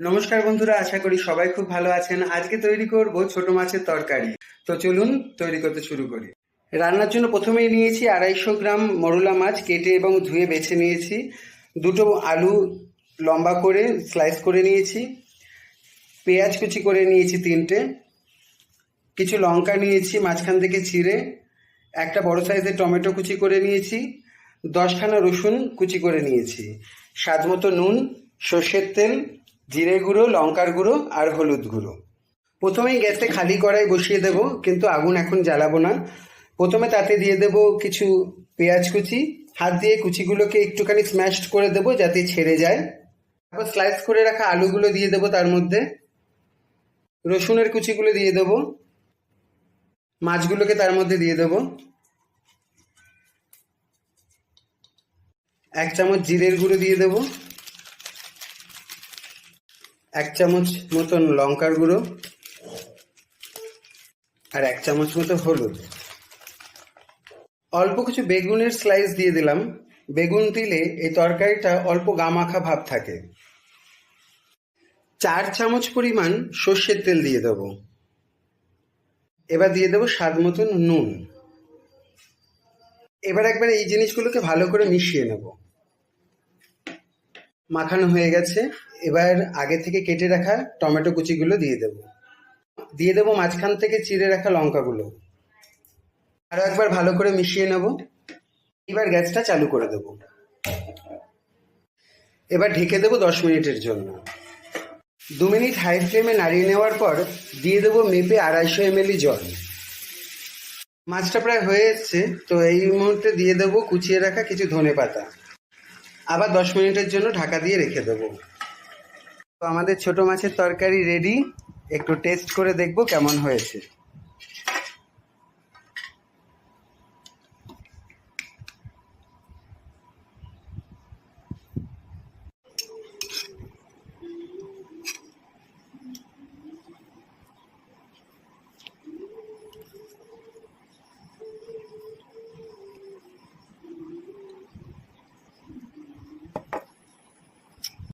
নমস্কার বন্ধুরা, আশা করি সবাই খুব ভালো আছেন। আজকে তৈরি করব ছোট মাছের তরকারি। তো চলুন তৈরি করতে শুরু করি। রান্নার জন্য প্রথমেই নিয়েছি আড়াইশো গ্রাম মরুলা মাছ কেটে এবং ধুয়ে বেছে নিয়েছি। দুটো আলু লম্বা করে স্লাইস করে নিয়েছি। পেঁয়াজ কুচি করে নিয়েছি তিনটে। কিছু লঙ্কা নিয়েছি মাঝখান থেকে ছিঁড়ে। একটা বড় সাইজের টমেটো কুচি করে নিয়েছি। দশখানা রসুন কুচি করে নিয়েছি। স্বাদ মতো নুন, সর্ষের তেল জিরে গুঁড়ো, লঙ্কার গুঁড়ো আর হলুদ গুঁড়ো। প্রথমেই গ্যাসে খালি কড়াই বসিয়ে দেব, কিন্তু আগুন এখন জ্বালাবো না। প্রথমে তাতে দিয়ে দেব কিছু পেঁয়াজ কুচি। হাত দিয়ে কুচিগুলোকে একটুখানি স্ম্যাশড করে দেবো যাতে ছেড়ে যায়। তারপর স্লাইস করে রাখা আলুগুলো দিয়ে দেবো তার মধ্যে। রসুনের কুচিগুলো দিয়ে দেবো। মাছগুলোকে তার মধ্যে দিয়ে দেবো। এক চামচ জিরের গুঁড়ো দিয়ে দেবো। এক চামচ মতন লঙ্কার গুঁড়ো আর এক চামচ মতো হলুদ। অল্প কিছু বেগুনের স্লাইস দিয়ে দিলাম। বেগুন দিলে এই তরকারিটা অল্প গামাখা ভাব থাকে। চার চামচ পরিমাণ সর্ষের তেল দিয়ে দেবো। এবার দিয়ে দেবো স্বাদ মতন নুন। এবার একবার এই জিনিসগুলোকে ভালো করে মিশিয়ে নেব। মাখানো হয়ে গেছে। এবার আগে থেকে কেটে রাখা টমেটো কুচিগুলো দিয়ে দেব। দিয়ে দেবো মাঝখান থেকে চিড়ে রাখা লঙ্কাগুলো। আরও একবার ভালো করে মিশিয়ে নেব। এবার গ্যাসটা চালু করে দেব। এবার ঢেকে দেবো দশ মিনিটের জন্য। দু মিনিট হাই ফ্লেমে নাড়িয়ে নেওয়ার পর দিয়ে দেবো মেপে আড়াইশো এমএলই জল। মাছটা প্রায় হয়ে এসছে, তো এই মুহূর্তে দিয়ে দেবো কুচিয়ে রাখা কিছু ধনে পাতা আবার দশ মিনিটের জন্য ঢাকা দিয়ে রেখে দেবো। তো আমাদের ছোট মাছের তরকারি রেডি একটু টেস্ট করে দেখব কেমন হয়েছে।